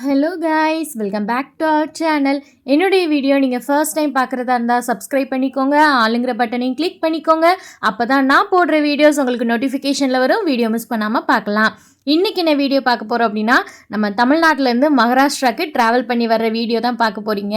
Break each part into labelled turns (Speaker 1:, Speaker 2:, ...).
Speaker 1: Hello guys welcome back to our channel என்னுடைய video நீங்கள் first time பார்க்குறதா இருந்தால் சப்ஸ்கிரைப் பண்ணிக்கோங்க ஆளுங்கிற பட்டனையும் கிளிக் பண்ணிக்கோங்க. அப்போ தான் நான் போடுற வீடியோஸ் உங்களுக்கு நோட்டிஃபிகேஷனில் வரும். வீடியோ மிஸ் பண்ணாமல் பார்க்கலாம். இன்றைக்கி என்ன வீடியோ பார்க்க போகிறோம் அப்படின்னா நம்ம தமிழ்நாட்டிலேருந்து மகாராஷ்டிராவுக்கு ட்ராவல் பண்ணி வர்ற வீடியோ தான் பார்க்க போகிறீங்க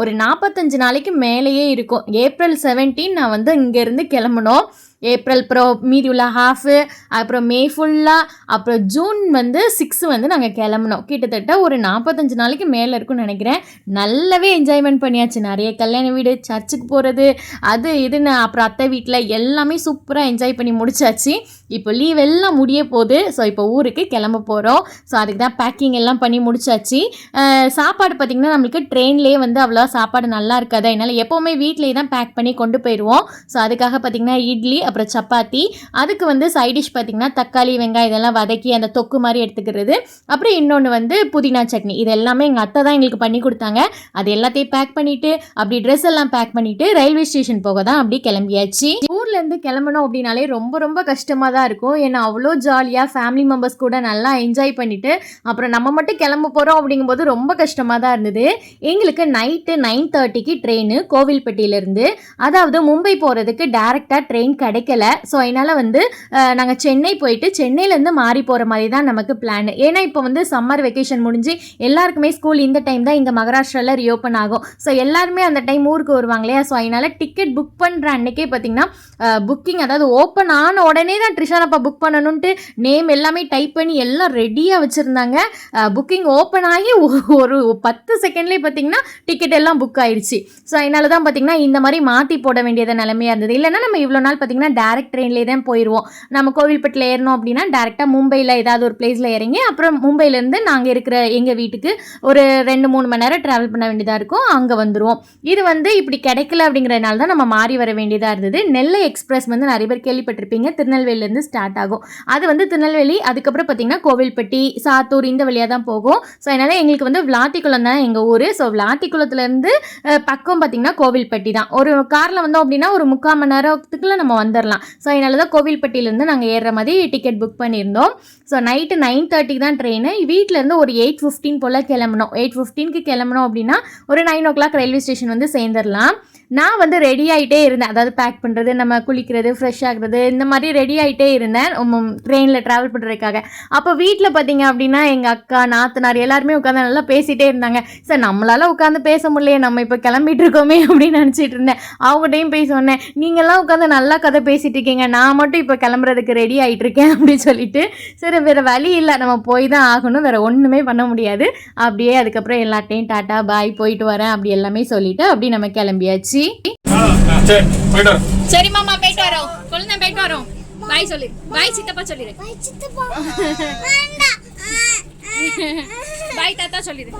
Speaker 1: ஒரு நாற்பத்தஞ்சு நாளைக்கு மேலேயே இருக்கும். ஏப்ரல் 17 நான் வந்து இங்கேருந்து கிளம்பணும். ஏப்ரல் அப்புறம் மீதி உள்ள ஹாஃபு அப்புறம் மே ஃபுல்லாக அப்புறம் ஜூன் வந்து சிக்ஸ் வந்து நாங்கள் கிளம்புனோம். கிட்டத்தட்ட ஒரு நாற்பத்தஞ்சு நாளைக்கு மேலே இருக்கும்னு நினைக்கிறேன். நல்லாவே என்ஜாய்மெண்ட் பண்ணியாச்சு. நிறைய கல்யாண வீடு சர்ச்சுக்கு போகிறது அது இதுன்னு அப்புறம் அத்தை வீட்டில் எல்லாமே சூப்பராக என்ஜாய் பண்ணி முடிச்சாச்சு. இப்போ லீவ் எல்லாம் முடிய போகுது ஸோ இப்போ ஊருக்கு கிளம்ப போகிறோம் ஸோ அதுக்கு தான் பேக்கிங் எல்லாம் பண்ணி முடிச்சாச்சு. சாப்பாடு பார்த்திங்கன்னா நம்மளுக்கு ட்ரெயின்லேயே வந்து அவ்வளோவா சாப்பாடு நல்லா இருக்காது. அதனால் எப்போவுமே வீட்டிலேயே தான் பேக் பண்ணி கொண்டு போயிடுவோம் ஸோ அதுக்காக பார்த்திங்கன்னா இட்லி அப்புறம் சப்பாத்தி அதுக்கு வந்து சைட் டிஷ் பார்த்திங்கன்னா தக்காளி வெங்காயம் இதெல்லாம் வதக்கி அந்த தொக்கு மாதிரி எடுத்துக்கிறது. அப்புறம் இன்னொன்று வந்து புதினா சட்னி. இது எல்லாமே எங்கள் அத்தை தான் எங்களுக்கு பண்ணி கொடுத்தாங்க. அது எல்லாத்தையும் பேக் பண்ணிவிட்டு அப்படி ட்ரெஸ் எல்லாம் பேக் பண்ணிவிட்டு ரயில்வே ஸ்டேஷன் போக தான் அப்படி கிளம்பியாச்சு. ஊர்லேருந்து கிளம்பணும் அப்படின்னாலே ரொம்ப ரொம்ப கஷ்டமாக தான் இருக்கும். ஏன்னா அவ்வளோ ஜாலியாக ஃபேமிலி மெம்பர்ஸ் கூட நல்லா என்ஜாய் பண்ணிவிட்டு அப்புறம் நம்ம மட்டும் கிளம்ப போகிறோம் அப்படிங்கும்போது ரொம்ப கஷ்டமாக தான் இருந்தது. எங்களுக்கு நைட்டு நைன் தேர்ட்டிக்கு ட்ரெயின் கோவில்பட்டியிலேருந்து அதாவது மும்பை போகிறதுக்கு டேரெக்டாக ட்ரெயின் கிடைக்கல. ஸோ அதனால் வந்து நாங்கள் சென்னை போயிட்டு சென்னையிலேருந்து மாறி போகிற மாதிரி தான் நமக்கு பிளான் ஏன்னா இப்போ வந்து சம்மர் வெக்கேஷன் முடிஞ்சு எல்லாருக்குமே ஸ்கூல் இந்த டைம் தான் இங்கே மகாராஷ்டிராவில் ரீஓப்பன் ஆகும். ஸோ எல்லாருமே அந்த டைம் ஊருக்கு வருவாங்க இல்லையா? ஸோ அதனால் டிக்கெட் புக் பண்ணுற அன்னைக்கே பார்த்தீங்கன்னா புக்கிங் அதாவது ஓப்பன் ஆன உடனே தான் ட்ரிஷானப்பா புக் பண்ணணுன்ட்டு நேம் எல்லாமே டைப் பண்ணி எல்லாம் ரெடியாக வச்சுருந்தாங்க. புக்கிங் ஓப்பன் ஆகி ஒ- ஒரு பத்து செகண்ட்லேயே பார்த்தீங்கன்னா டிக்கெட் எல்லாம் புக் ஆயிடுச்சு ஸோ அதனால தான் பார்த்தீங்கன்னா இந்த மாதிரி மாற்றி போட வேண்டியது நிலைமையாக இருந்தது. இல்லைன்னா நம்ம இவ்வளோ நாள் பார்த்தீங்கன்னா டேரக்ட் ட்ரெயின்லேயே தான் போயிடுவோம் நம்ம கோவில்பட்டில் ஏறணும் அப்படின்னா டேரெக்டாக மும்பையில் ஏதாவது ஒரு பிளேஸில் இறங்கி அப்புறம் மும்பையிலேருந்து நாங்கள் இருக்கிற எங்கள் வீட்டுக்கு ஒரு ரெண்டு மூணு மணி நேரம் ட்ராவல் பண்ண வேண்டியதாக இருக்கும். அங்கே வந்துடுவோம் இது வந்து இப்படி கிடைக்கல அப்படிங்கிறதுனால தான் நம்ம மாறி வர வேண்டியதாக இருந்தது. நெல்லை எக்ஸ்பிரஸ் வந்து நிறைய பேர் கேள்விப்பட்டிருப்பீங்க. திருநெல்வேலியிலேருந்து ஸ்டார்ட் ஆகும். அது வந்து திருநெல்வேலி அதுக்கப்புறம் பார்த்தீங்கன்னா கோவில்பட்டி சாத்தூர் இந்த வழியாக தான் போகும். ஸோ அதனால் எங்களுக்கு வந்து விளாத்திக்குளம் தான் எங்கள் ஊர். ஸோ விளாத்திக்குளத்துலேருந்து பக்கம் பார்த்தீங்கன்னா கோவில்பட்டி தான். ஒரு காரில் வந்தோம் அப்படின்னா ஒரு முக்கால் மணி நேரத்துக்குள்ள நம்ம வந்து வந்துடலாம் ஸோ அதனால தான் கோவில்பட்டியிலேருந்து நாங்கள் ஏறுற மாதிரி டிக்கெட் புக் பண்ணியிருந்தோம். ஸோ நைட்டு நைன் தேர்ட்டிக்கு தான் ட்ரெயின் வீட்டிலேருந்து ஒரு எயிட் ஃபிஃப்டீன் போல் கிளம்பணும் எயிட் ஃபிஃப்டீனுக்கு கிளம்பணும் அப்படின்னா ஒரு nine o'clock railway station வந்து சேர்ந்துடலாம் நான் வந்து ரெடி ஆகிட்டே இருந்தேன். அதாவது பேக் பண்ணுறது நம்ம குளிக்கிறது ஃப்ரெஷ் ஆகுறது இந்த மாதிரி ரெடி ஆகிட்டே இருந்தேன். ட்ரெயினில் ட்ராவல் பண்ணுறதுக்காக அப்போ வீட்டில் பார்த்தீங்க அப்படின்னா எங்கள் அக்கா நாத்தனார் எல்லாருமே உட்காந்து நல்லா பேசிகிட்டே இருந்தாங்க. சார் நம்மளால உட்காந்து பேச முடியலையே நம்ம இப்போ கிளம்பிட்டு இருக்கோமே அப்படின்னு நினச்சிட்டு இருந்தேன். அவங்ககிட்டையும் போய் சொன்னேன் நீங்கள்லாம் உட்காந்து நல்லா கதை பேசிகிட்டு இருக்கீங்க. நான் மட்டும் இப்போ கிளம்புறதுக்கு ரெடி ஆகிட்டு இருக்கேன். அப்படின்னு சொல்லிட்டு சரி வேறு வழி இல்லை. நம்ம போய் தான் ஆகணும். வேறு ஒன்றுமே பண்ண முடியாது. அப்படியே அதுக்கப்புறம் எல்லாத்தையும் டாட்டா பாய் போயிட்டு வரேன். அப்படி எல்லாமே சொல்லிவிட்டு அப்படி நம்ம கிளம்பியாச்சு.
Speaker 2: வரோம்.
Speaker 3: சரி மாமா போயிட்டு வரோம். குழந்தை போயிட்டு வரோம். பாய் சொல்லு. பாய் சித்தப்பா சொல்லிடு பாய் தாத்தா சொல்லிடு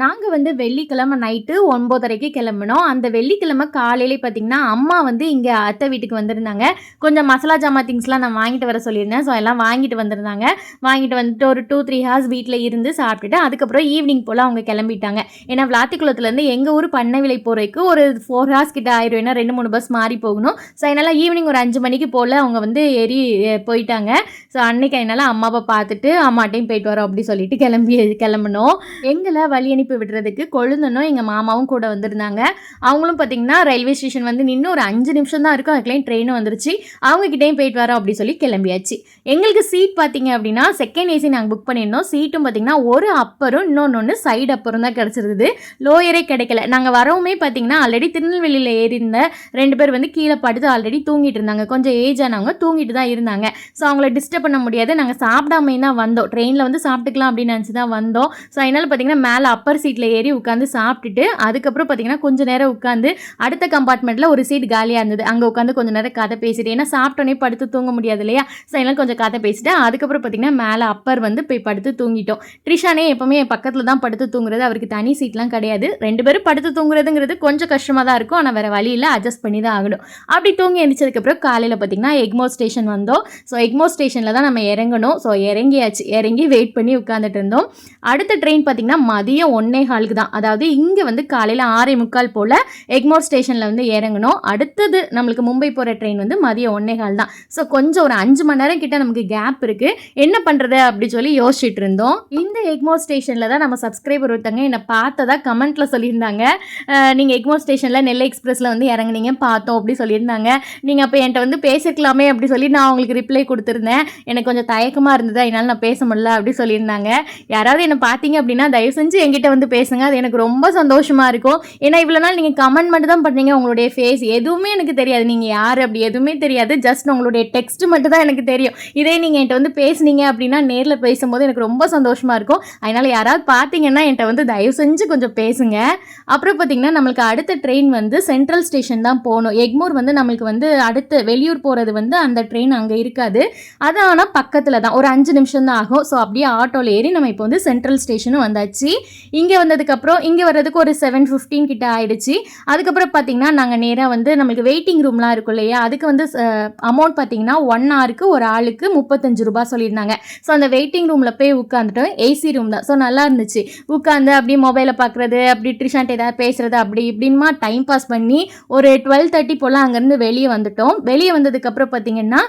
Speaker 1: நாங்கள் வந்து வெள்ளிக்கிழமை நைட்டு ஒன்பதரைக்கு கிளம்பினோம். அந்த வெள்ளிக்கிழமை காலையிலே பார்த்தீங்கன்னா அம்மா வந்து இங்கே அத்தை வீட்டுக்கு வந்திருந்தாங்க. கொஞ்சம் மசாலா ஜாமா திங்ஸ்லாம் நான் வாங்கிட்டு வர சொல்லியிருந்தேன். ஸோ எல்லாம் வாங்கிட்டு வந்திருந்தாங்க. வாங்கிட்டு வந்துட்டு ஒரு டூ த்ரீ ஹார்ஸ் வீட்டில் இருந்து சாப்பிட்டுட்டு அதுக்கப்புறம் ஈவினிங் போல் அவங்க கிளம்பிட்டாங்க. ஏன்னா விளாத்திக்குளத்துலேருந்து எங்கள் ஊர் பண்ணவிலை போகிறதுக்கு ஒரு ஃபோர் ஹார்ஸ் கிட்ட ஆயிரும். ஏன்னா ரெண்டு மூணு பஸ் மாறி போகணும். ஸோ அதனால் ஈவினிங் ஒரு அஞ்சு மணிக்கு போல் அவங்க வந்து ஏறி போயிட்டாங்க. ஸோ அன்னைக்கு அதனால் அம்மாவை பார்த்துட்டு அம்மாட்டையும் போயிட்டு வரோம் அப்படி சொல்லிட்டு கிளம்பி கிளம்பணும் எங்களை வழி அனுப்பி விடுறதுக்கு கொழுந்தனும் எங்கள் மாமாவும் கூட வந்திருந்தாங்க. அவங்களும் பார்த்தீங்கன்னா ரயில்வே ஸ்டேஷன் வந்து நின்று ஒரு அஞ்சு நிமிஷம் தான் இருக்கும். அதுக்குள்ளேயும் ட்ரெயினும் வந்துருச்சு. அவங்ககிட்டயும் போயிட்டு வரோம் அப்படி சொல்லி கிளம்பியாச்சு. எங்களுக்கு சீட் பார்த்தீங்க அப்படின்னா செகண்ட் ஏசி நாங்கள் புக் பண்ணியிருந்தோம். சீட்டும் பார்த்தீங்கன்னா ஒரு அப்பரும் இன்னொன்று ஒன்று சைடு அப்பரும் தான் கிடச்சிருந்தது. லோயரே கிடைக்கல. நாங்கள் வரவுமே பார்த்தீங்கன்னா ஆல்ரெடி திருநெல்வேலியில் ஏறி இருந்த ரெண்டு பேர் வந்து கீழே படுத்து ஆல்ரெடி தூங்கிட்டு இருந்தாங்க. கொஞ்சம் ஏஜ் ஆனவங்க தூங்கிட்டு தான் இருந்தாங்க. ஸோ அவங்கள டிஸ்டர்ப் பண்ண முடியாது. நாங்கள் சாப்பிடாமே தான் வந்தோம் ட்ரெயினில் வந்து சாப்பிட்டுக்கலாம் அப்படின்னு நினச்சி தான் வந்தோம். ஸோ அதனால் பார்த்தீங்கன்னா மேலே அப்பர் சீட்டில் ஏறி உட்காந்து சாப்பிட்டுட்டு அதுக்கப்புறம் பார்த்தீங்கன்னா கொஞ்ச நேரம் உட்காந்து அடுத்த கம்பார்ட்மெண்ட்டில் ஒரு சீட் காலியாக இருந்தது. அங்கே உட்காந்து கொஞ்ச நேரம் கதை பேசிட்டு ஏன்னா சாப்பிட்டோன்னே படுத்து தூங்க முடியாது இல்லையா? ஸோ எல்லாம் கொஞ்சம் கதை பேசிட்டு அதுக்கப்புறம் பார்த்தீங்கன்னா மேலே அப்பர் வந்து போய் படுத்து தூங்கிட்டோம். ட்ரிஷானே எப்போவுமே என் பக்கத்தில் தான் படுத்து தூங்குறது. அவருக்கு தனி சீட்லாம் கிடையாது. ரெண்டு பேரும் படுத்து தூங்குறதுங்கிறது கொஞ்சம் கஷ்டமாக தான் இருக்கும். ஆனால் வேறு வழியில் அட்ஜஸ்ட் பண்ணி தான் ஆகணும். அப்படி தூங்கி எழுந்திரிச்சதுக்கப்புறம் காலையில் பார்த்தீங்கன்னா எக்மோ ஸ்டேஷன் வந்தோம். ஸோ எக்மோ ஸ்டேஷனில் தான் நம்ம இறங்கணும். ஸோ இறங்கியாச்சு. இறங்கி வெயிட் பண்ணி உட்காந்துட்டு இருந்தோம். அடுத்த ட்ரெயின் பார்த்தீங்கன்னா மதியம் ஒன்னே ஹாலுக்கு தான். அதாவது இங்கே வந்து காலையில் ஆறே முக்கால் போல் எக்மோர் ஸ்டேஷனில் வந்து இறங்கணும். அடுத்தது நம்மளுக்கு மும்பை போகிற ட்ரெயின் வந்து மதியம் ஒன்னே கால் தான். ஸோ கொஞ்சம் ஒரு அஞ்சு மணி நேரம் கிட்ட நமக்கு கேப் இருக்குது என்ன பண்ணுறது அப்படி சொல்லி யோசிச்சுட்டு இருந்தோம். இந்த எக்மோர் ஸ்டேஷனில் தான் நம்ம சப்ஸ்கிரைபர் ஒருத்தங்க என்னை பார்த்ததா கமெண்ட்டில் சொல்லியிருந்தாங்க. நீங்கள் எக்மோர் ஸ்டேஷனில் நெல்லை எக்ஸ்பிரஸில் வந்து இறங்குனீங்க பார்த்தோம் அப்படி சொல்லியிருந்தாங்க. நீங்கள் அப்போ என்கிட்ட வந்து பேசிக்கலாமே அப்படி சொல்லி நான் அவங்களுக்கு ரிப்ளை கொடுத்துருந்தேன். எனக்கு கொஞ்சம் தயக்கமாக இருந்தது. அதனால நான் பேச முடியல அப்படி சொல்லியிருந்தாங்க. யாராவது என்னை பார்த்தீங்க அப்படின்னா தயவு செஞ்சு என்கிட்ட வந்து பேசுங்க. அது எனக்கு ரொம்ப சந்தோஷமாக இருக்கும். ஏன்னா இவ்வளோ நாள் நீங்கள் கமெண்ட் மட்டும் தான் பண்ணீங்க உங்களுடைய ஃபேஸ் எதுவுமே எனக்கு தெரியாது. நீங்கள் யார் அப்படி எதுவுமே தெரியாது. ஜஸ்ட் உங்களுடைய டெக்ஸ்ட் மட்டும் தான் எனக்கு தெரியும். இதே நீங்கள் என்கிட்ட வந்து பேசுனீங்க அப்படின்னா நேரில் பேசும்போது எனக்கு ரொம்ப சந்தோஷமாக இருக்கும். அதனால் யாராவது பார்த்தீங்கன்னா என்கிட்ட வந்து தயவு செஞ்சு கொஞ்சம் பேசுங்க. அப்புறம் பார்த்தீங்கன்னா நம்மளுக்கு அடுத்த ட்ரெயின் வந்து சென்ட்ரல் ஸ்டேஷன் தான் போகணும். எக்மோர் வந்து நம்மளுக்கு வந்து அடுத்து வெளியூர் போகிறது வந்து அந்த ட்ரெயின் அங்கே இருக்காது. அது ஆனால் பக்கத்தில் தான். ஒரு அஞ்சு நிமிஷம் தான் ஆகும். ஸோ அப்படியே ஆட்டோவில் ஏறி நம்ம இப்போ வந்து சென்ட்ரல் ஸ்டேஷனும் வந்தாச்சு. இங்கே வந்ததுக்கப்புறம் இங்கே வர்றதுக்கு ஒரு செவன் ஃபிஃப்டீன் கிட்ட ஆயிடுச்சு. அதுக்கப்புறம் பார்த்தீங்கன்னா நாங்கள் நேராக வந்து நம்மளுக்கு வெயிட்டிங் ரூம்லாம் இருக்கும் இல்லையா? அதுக்கு வந்து அமௌண்ட் பார்த்தீங்கன்னா ஒன் ஹவருக்கு ஒரு ஆளுக்கு முப்பத்தஞ்சு ரூபா சொல்லியிருந்தாங்க. ஸோ அந்த வெயிட்டிங் ரூமில் போய் உட்காந்துட்டோம் ஏசி ரூம் தான். ஸோ நல்லா இருந்துச்சு. உட்காந்து அப்படியே மொபைலை பார்க்குறது அப்படி ட்ரிஷான்ட் ஏதாவது பேசுறது அப்படி இப்படின்மா டைம் பாஸ் பண்ணி ஒரு டுவெல் தேர்ட்டி போல் அங்கேருந்து வெளியே வந்துட்டோம். வெளியே வந்ததுக்கப்புறம் பார்த்தீங்கன்னா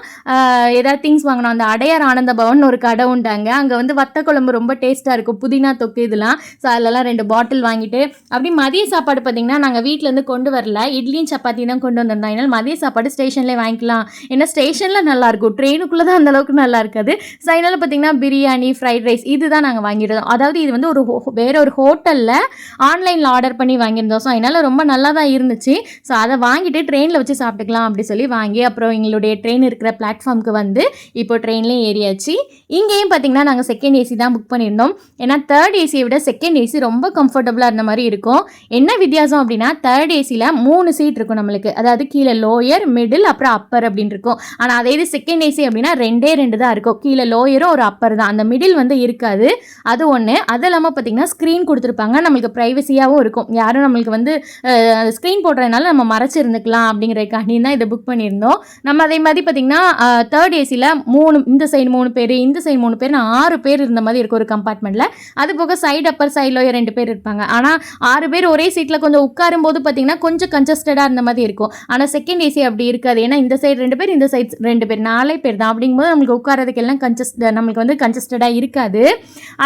Speaker 1: ஏதாவது திங்ஸ் வாங்கினோம் அந்த அடையார் ஆனந்த பவன் ஒரு கடை உண்டாங்க அங்கே. வந்து வத்த குழம்பு ரொம்ப டேஸ்ட்டாக இருக்கும். புதினா தொக்கு இதெல்லாம். ஸோ அதிலலாம் ரெண்டு பாட்டில் வாங்கிட்டு அப்படி மதிய சாப்பாடு பார்த்தீங்கன்னா நாங்கள் வீட்டிலேருந்து கொண்டு வரல. இட்லியும் சப்பாத்தி தான் கொண்டு வந்திருந்தோம். அதனால் மதிய சாப்பாடு ஸ்டேஷன்லேயே வாங்கிக்கலாம். ஏன்னா ஸ்டேஷனில் நல்லா இருக்கும். ட்ரெயினுக்குள்ளே தான் அந்த அளவுக்கு நல்லா இருக்காது. ஸோ அதனால் பார்த்தீங்கன்னா பிரியாணி ஃப்ரைட் ரைஸ் இதுதான் நாங்கள் வாங்கியிருந்தோம். அதாவது இது வந்து ஒரு வேற ஒரு ஹோட்டலில் ஆன்லைனில் ஆர்டர் பண்ணி வாங்கியிருந்தோம். ஸோ அதனால் ரொம்ப நல்லா தான் இருந்துச்சு. ஸோ அதை வாங்கிட்டு ட்ரெயினில் வச்சு சாப்பிட்டுக்கலாம் அப்படி சொல்லி வாங்கி அப்புறம் எங்களுடைய ட்ரெயின் இருக்கிற பிளாட்ஃபார்முக்கு வந்து இப்போ ட்ரெயின்லேயும் ஏறியாச்சு. இங்கேயும் பார்த்தீங்கன்னா நாங்கள் செகண்ட் ஏசி தான் புக் பண்ணியிருந்தோம். ஏன்னா தேர்ட் ஏசியை விட செகண்ட் ஏசி ரொம்ப கம்ஃபர்டபுளாக இருந்த மாதிரி இருக்கும். என்ன வித்தியாசம் அப்படின்னா தேர்ட் ஏசியில் மூணு சீட் இருக்கும் நம்மளுக்கு. அதாவது கீழே லோயர் மிடில் அப்புறம் அப்பர் அப்படின்னு இருக்கும். ஆனால் அதே இது செகண்ட் ஏசி அப்படின்னா ரெண்டே ரெண்டு தான் இருக்கும். கீழே லோயரும் ஒரு அப்பர் தான். அந்த மிடில் வந்து இருக்காது. அது ஒன்று அது இல்லாமல் பார்த்தீங்கன்னா ஸ்க்ரீன் கொடுத்துருப்பாங்க. நம்மளுக்கு ப்ரைவசியாகவும் இருக்கும். யாரும் நம்மளுக்கு வந்து ஸ்க்ரீன் போடுறதுனால நம்ம மறைச்சிருந்துக்கலாம் அப்படிங்கிறதுக்காண்டி தான் இதை புக் பண்ணியிருந்தோம். நம்ம அதே மாதிரி பார்த்தீங்கன்னா தேர்ட் ஏசியில் மூணு இந்த சைடு மூணு பேர் இந்த சைடு மூணு பேர் ஆறு பேர் இருந்த மாதிரி இருக்கும் ஒரு கம்பார்ட்மெண்ட்டில் அது போக சைடு அப்பர் சைடில் ரெண்டு பேர் இருப்பாங்க. ஆனால் ஆறு பேர் ஒரே சீட்டில் கொஞ்சம் உட்காரும் போது பார்த்தீங்கன்னா கொஞ்சம் கன்ஜஸ்டடாக இருந்த மாதிரி இருக்கும். ஆனால் செகண்ட் ஏசி அப்படி இருக்காது. ஏன்னா இந்த சைடு ரெண்டு பேர் இந்த சைடு ரெண்டு பேர் நாலே பேர் தான். அப்படிங்கும்போது நம்மளுக்கு உட்காரதுக்கு எல்லாம் கன்ஜஸ்ட் நம்மளுக்கு வந்து கன்ஜஸ்டடாக இருக்காது.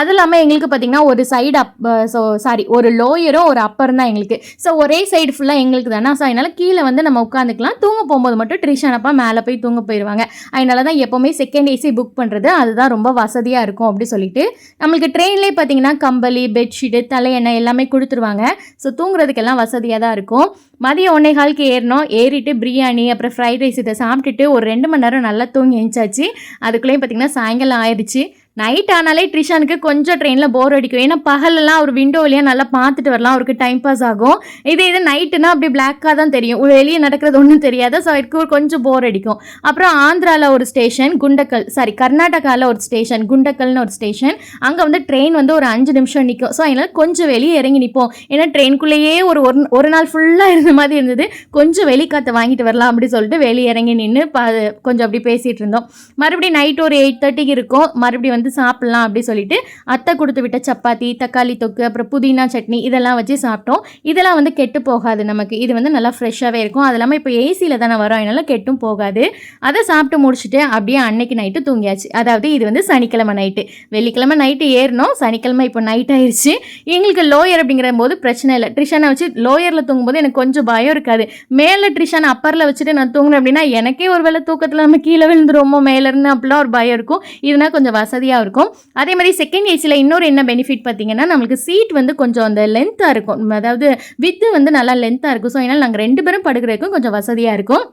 Speaker 1: அது இல்லாமல் எங்களுக்கு பார்த்தீங்கன்னா ஒரு சைடு அப் ஸோ சாரி ஒரு லோயரும் ஒரு அப்பரும் தான் எங்களுக்கு. ஸோ ஒரே சைடு ஃபுல்லாக எங்களுக்கு தானே. ஸோ அதனால் கீழே வந்து நம்ம உட்காந்துக்கலாம். தூங்க போகும்போது மட்டும் ட்ரிஷானப்பா மேலே போய் தூங்க போயிடுவாங்க அதனால தான் எப்போவுமே செகண்ட் ஏசி புக் பண்ணுறது அதுதான் ரொம்ப வசதியாக இருக்கும் அப்படி சொல்லிட்டு. நம்மளுக்கு ட்ரெயின்லேயே பார்த்தீங்கன்னா கம்பளி பெட்ஷீட்டு தலையெண்ணெய் எல்லாமே கொடுத்துருவாங்க. ஸோ தூங்குறதுக்கெல்லாம் வசதியாக தான் இருக்கும். மதியம் ஒன்னே காலுக்கு ஏறினோம் ஏறிட்டு பிரியாணி அப்புறம் ஃப்ரைட் ரைஸ் இதை சாப்பிட்டுட்டு ஒரு ரெண்டு மணி நேரம் நல்லா தூங்கி எழுந்தாச்சு அதுக்குள்ளேயும் பார்த்தீங்கன்னா சாயங்காலம் ஆயிடுச்சு. நைட் ஆனாலே ட்ரிஷானுக்கு கொஞ்சம் ட்ரெயினில் போர் அடிக்கும். ஏன்னா பகலெல்லாம் ஒரு விண்டோ வழியாக நல்லா பார்த்துட்டு வரலாம். அவருக்கு டைம் பாஸ் ஆகும். இதே இது நைட்டுனா அப்படி பிளாக்காக தான் தெரியும். வெளியே நடக்கிறது ஒன்றும் தெரியாது. ஸோ அவருக்கு கொஞ்சம் போர் அடிக்கும். அப்புறம் ஆந்திராவில் ஒரு ஸ்டேஷன் குண்டக்கல் சாரி கர்நாடகாவில் ஒரு ஸ்டேஷன் குண்டக்கல்னு ஒரு ஸ்டேஷன் அங்கே வந்து ட்ரெயின் வந்து ஒரு அஞ்சு நிமிஷம் நிற்கும் ஸோ அதனால் கொஞ்சம் வெளியே இறங்கி நிற்போம் ஏன்னா ட்ரெயின்குள்ளேயே ஒரு ஒரு நாள் ஃபுல்லாக இருந்த மாதிரி இருந்தது. கொஞ்சம் வெளிக்காற்றை வாங்கிட்டு வரலாம் அப்படி சொல்லிட்டு வெளியே இறங்கி நின்று பா கொஞ்சம் அப்படி பேசிகிட்டு இருந்தோம். மறுபடியும் நைட் ஒரு எயிட் தேர்ட்டிக்கு இருக்கும். மறுபடியும் வந்து சாப்பிட்லாம் அப்படி சொல்லிட்டு அத்தை கொடுத்து விட்ட சப்பாத்தி தக்காளி தொக்கு அப்புறம் புதினா சட்னி இதெல்லாம் வச்சு சாப்பிட்டோம். இதெல்லாம் வந்து கெட்டு போகாது நமக்கு. இது வந்து நல்லா ஃப்ரெஷ்ஷாகவே இருக்கும். அது இல்லாமல் இப்போ ஏசியில் தானே வரும். அதனால கெட்டும் போகாது. அதை சாப்பிட்டு முடிச்சுட்டு அப்படியே அன்னைக்கு நைட்டு தூங்கியாச்சு. அதாவது இது வந்து சனிக்கிழமை நைட்டு வெள்ளிக்கிழமை நைட்டு ஏறினோம் சனிக்கிழமை இப்போ நைட் ஆயிடுச்சு எங்களுக்கு லோயர் அப்படிங்கிற போது பிரச்சனை இல்லை. ட்ரிஷனை வச்சு லோயரில் தூங்கும்போது எனக்கு கொஞ்சம் பயம் இருக்காது. மேலே ட்ரிஷானை அப்பரில் வச்சுட்டு நான் தூங்கினேன் அப்படின்னா எனக்கே ஒரு வேளை தூக்கத்தில் நம்ம கீழே விழுந்துருவோமோ மேலேருந்து அப்படிலாம் ஒரு பயம் இருக்கும். இதுனா கொஞ்சம் வசதியாக இருக்கும். அதே மாதிரி செகண்ட் ஏசியில் இன்னொரு என்ன பெனிஃபிட் பார்த்தீங்கன்னா நம்மளுக்கு சீட் வந்து கொஞ்சம் அந்த லென்த்தாக இருக்கும். அதாவது வித்து வந்து நல்லா லென்த்தாக இருக்கும். ஸோ அதனால் நாங்கள் ரெண்டு பேரும் படுக்கிறதுக்கும் கொஞ்சம் வசதியாக இருக்கும்.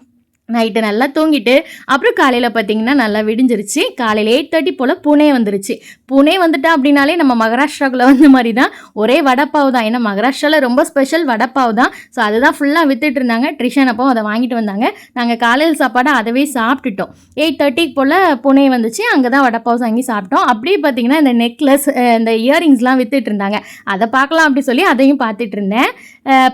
Speaker 1: நைட்டு நல்லா தூங்கிட்டு அப்புறம் காலையில் பார்த்தீங்கன்னா நல்லா விடிஞ்சிருச்சு. காலையில் எயிட் தேர்ட்டி போல் புனே வந்துருச்சு. புனே வந்துட்டா அப்படின்னாலே நம்ம மகாராஷ்டிராக்குள்ளே வந்த மாதிரி தான் ஒரே வடப்பாவு தான். ஏன்னா மகாராஷ்டிராவில் ரொம்ப ஸ்பெஷல் வடப்பாவு தான். ஸோ அதுதான் ஃபுல்லாக வித்துட்டு இருந்தாங்க. ட்ரிஷன் அப்போ அதை வாங்கிட்டு வந்தாங்க. நாங்கள் காலையில் சாப்பாடு அதவே சாப்பிட்டுட்டோம். எயிட் தேர்ட்டிக்கு போல் புனே வந்துச்சு. அங்கே தான் வடப்பாவு வாங்கி சாப்பிட்டோம். அப்படியே பார்த்தீங்கன்னா இந்த நெக்லஸ் இந்த இயரிங்ஸ்லாம் வித்துட்டு இருந்தாங்க. அதை பார்க்கலாம் அப்படி சொல்லி அதையும் பார்த்துட்டு இருந்தேன்.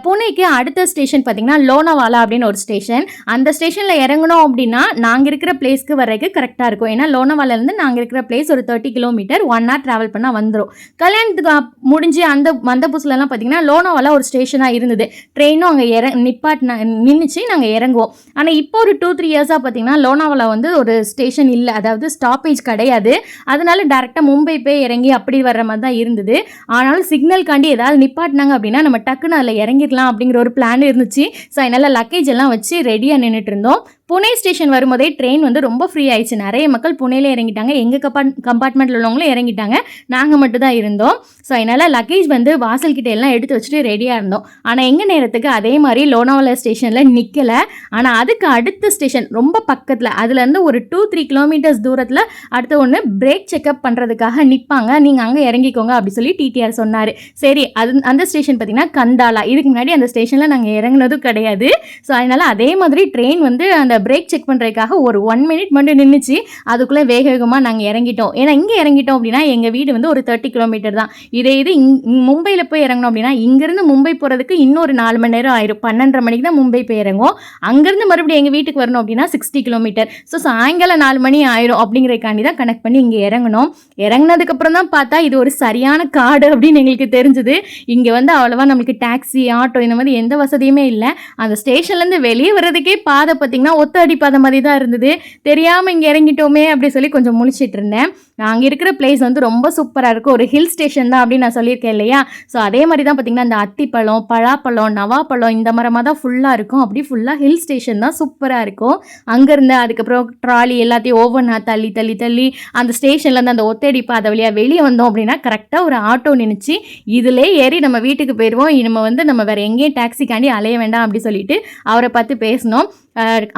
Speaker 1: புனேக்கு அடுத்த ஸ்டேஷன் பார்த்தீங்கன்னா லோனாவாலா அப்படின்னு ஒரு ஸ்டேஷன் அந்த ஸ்டேஷன் லொக்கேஷனில் இறங்கணும் அப்படின்னா நாங்கள் இருக்கிற பிளேஸ்க்கு வர்றதுக்கு கரெக்டாக இருக்கும். ஏன்னா லோனவாலேருந்து நாங்கள் இருக்கிற பிளேஸ் ஒரு thirty kilometre one hour travel பண்ணால் வந்துடும் கல்யாணத்துக்கு முடிஞ்சு அந்த வந்த புதுசுலலாம் பார்த்தீங்கன்னா லோனாவாலா ஒரு ஸ்டேஷனாக இருந்தது. ட்ரெயினும் அங்கே இற நிப்பாட்டின நின்றுச்சு நாங்கள் இறங்குவோம். ஆனால் இப்போ ஒரு டூ த்ரீ இயர்ஸாக பார்த்தீங்கன்னா லோனாவாலா வந்து ஒரு ஸ்டேஷன் இல்லை. அதாவது ஸ்டாப்பேஜ் கிடையாது. அதனால டேரெக்டாக மும்பை போய் இறங்கி அப்படி வர்ற மாதிரி தான் இருந்தது. ஆனாலும் சிக்னல் காண்டி ஏதாவது நிப்பாட்டினாங்க அப்படின்னா நம்ம டக்குன்னு அதில் இறங்கிடலாம் அப்படிங்கிற ஒரு பிளான் இருந்துச்சு. ஸோ அதனால் லக்கேஜ் எல்லாம் வச்சு ரெடியாக நின்றுட்டு இருந்தோம். போகிறோம் புனே ஸ்டேஷன் வரும்போதே ட்ரெயின் வந்து ரொம்ப ஃப்ரீ ஆயிடுச்சு. நிறைய மக்கள் புனேல இறங்கிட்டாங்க. எங்கள் கப்பா கம்பார்ட்மெண்ட்டில் உள்ளவங்களும் இறங்கிட்டாங்க. நாங்கள் மட்டும் தான் இருந்தோம். ஸோ அதனால் லக்கேஜ் வந்து வாசல்கிட்ட எல்லாம் எடுத்து வச்சுட்டு ரெடியாக இருந்தோம். ஆனால் எங்கள் நேரத்துக்கு அதே மாதிரி லோனாவலா ஸ்டேஷனில் நிற்கலை ஆனால் அதுக்கு அடுத்த ஸ்டேஷன் ரொம்ப பக்கத்தில் அதுலேருந்து ஒரு டூ த்ரீ கிலோமீட்டர்ஸ் தூரத்தில் அடுத்த ஒன்று பிரேக் செக்அப் பண்ணுறதுக்காக நிற்பாங்க நீங்கள் அங்கே இறங்கிக்கோங்க அப்படி சொல்லி டிடிஆர் சொன்னார். சரி அது அந்த ஸ்டேஷன் பார்த்தீங்கன்னா கந்தாலா. இதுக்கு முன்னாடி அந்த ஸ்டேஷனில் நாங்கள் இறங்குனதும் கிடையாது. ஸோ அதனால் அதே மாதிரி ட்ரெயின் வந்து அந்த பிரேக் செக் பண்ணுறதுக்காக ஒரு ஒன் மினிட் மட்டும் நின்றுச்சு அதுக்குள்ளே வேக வேகமாக நாங்கள் இறங்கிட்டோம். ஏன்னா இங்கே இறங்கிட்டோம் அப்படின்னா எங்கள் வீடு வந்து ஒரு தேர்ட்டி கிலோமீட்டர் தான். இதே இது இங் மும்பையில் போய் இறங்கணும் அப்படின்னா இங்கேருந்து மும்பை போகிறதுக்கு இன்னொரு நாலு மணி நேரம் ஆயிரும். பன்னெண்டரை மணிக்கு தான் மும்பை போய் இறங்கும் அங்கேருந்து மறுபடியும் எங்கள் வீட்டுக்கு வரணும் அப்படின்னா சிக்ஸ்டி கிலோமீட்டர் ஸோ சாயங்காலம் நாலு மணி ஆயிரும் அப்படிங்கிறக்காண்டி தான் கனெக்ட் பண்ணி இங்கே இறங்கணும் இறங்குனதுக்கப்புறம் தான் பார்த்தா இது ஒரு சரியான காடு அப்படின்னு எங்களுக்கு தெரிஞ்சுது. இங்கே வந்து அவ்வளோவா நம்மளுக்கு டாக்ஸி ஆட்டோ இந்த மாதிரி எந்த வசதியுமே இல்லை. அந்த ஸ்டேஷன்லேருந்து வெளியே வர்றதுக்கே பாதை பார்த்திங்கன்னா ஒத்த அடி மாதிரி தான் இருந்தது. தெரியாமல் இங்கே இறங்கிட்டோமே அப்படி சொல்லி கொஞ்சம் முழிச்சிட்டு இருந்தேன். அங்கே இருக்கிற பிளேஸ் வந்து ரொம்ப சூப்பராக இருக்கும். ஒரு ஹில் ஸ்டேஷன் தான் அப்படின்னு நான் சொல்லியிருக்கேன் இல்லையா? ஸோ அதே மாதிரி தான் பார்த்திங்கன்னா அந்த அத்திப்பழம் பழாப்பழம் நவாப்பழம் இந்த மரமாக தான் ஃபுல்லாக இருக்கும். அப்படி ஃபுல்லாக ஹில் ஸ்டேஷன் தான் சூப்பராக இருக்கும். அங்கேருந்து அதுக்கப்புறம் ட்ராலி எல்லாத்தையும் ஓவனாக தள்ளி தள்ளி தள்ளி அந்த ஸ்டேஷன்லேருந்து அந்த ஒத்தடி பாதை வழியாக வெளியே வந்தோம் அப்படின்னா கரெக்டாக ஒரு ஆட்டோ நினச்சி இதிலே ஏறி நம்ம வீட்டுக்கு போயிடுவோம் நம்ம வந்து நம்ம வேறு எங்கேயும் டாக்ஸிக்காண்டி அலைய வேண்டாம் அப்படி சொல்லிட்டு அவரை பார்த்து பேசினோம்.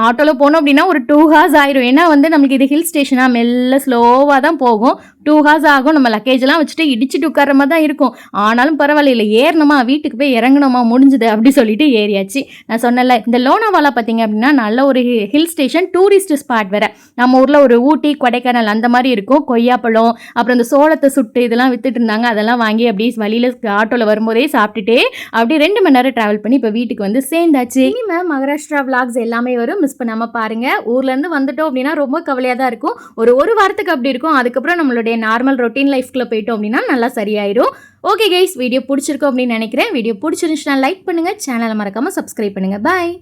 Speaker 1: ஆட்டோவில் போனோம் அப்படின்னா ஒரு டூ ஹார்ஸ் ஆயிரும். ஏன்னா வந்து நம்மளுக்கு இது ஹில் ஸ்டேஷனாக மெல்ல ஸ்லோவாக தான் போகும். டூ ஹார்ஸ் ஆகும். நம்ம லக்கேஜ்லாம் வச்சுட்டு இடிச்சிட்டு உட்கார மாதிரி தான் இருக்கும். ஆனாலும் பரவாயில்ல இல்லை ஏறணுமா? வீட்டுக்கு போய் இறங்கணுமா? முடிஞ்சுது அப்படி சொல்லிட்டு ஏறியாச்சு. நான் சொன்னல இந்த லோனாவாலா பார்த்தீங்க அப்படின்னா நல்ல ஒரு ஹில் ஸ்டேஷன் டூரிஸ்ட் ஸ்பாட் வேற. நம்ம ஊரில் ஒரு ஊட்டி கொடைக்கானல் அந்த மாதிரி இருக்கும். கொய்யாப்பழம் அப்புறம் இந்த சோளத்தை சுட்டு இதெல்லாம் வித்துட்டு இருந்தாங்க. அதெல்லாம் வாங்கி அப்படியே வழியில் ஆட்டோவில் வரும்போதே சாப்பிட்டுட்டே அப்படியே ரெண்டு மணி நேரம் ட்ராவல் பண்ணி இப்போ வீட்டுக்கு வந்து சேர்ந்தாச்சு. இனிமே மகாராஷ்டிரா விளாக்ஸ் எல்லாமே வரும். மிஸ் பண்ணாமல் பாருங்கள் ஊர்லேருந்து வந்துட்டோம் அப்படின்னா ரொம்ப கவலையாக தான் இருக்கும். ஒரு ஒரு வாரத்துக்கு அப்படி இருக்கும். அதுக்கப்புறம் நம்மளுடைய நார்மல் ரொட்டீன் லைஃப்குள்ளே போயிட்டோம் அப்படின்னா நல்லா சரியாயிரும். ஓகே கைஸ் வீடியோ பிடிச்சிருக்கோம் அப்படின்னு நினைக்கிறேன். வீடியோ பிடிச்சிருந்துச்சுன்னா லைக் பண்ணுங்கள் சேனலை மறக்காமல் சப்ஸ்கிரைப் பண்ணுங்கள் பாய்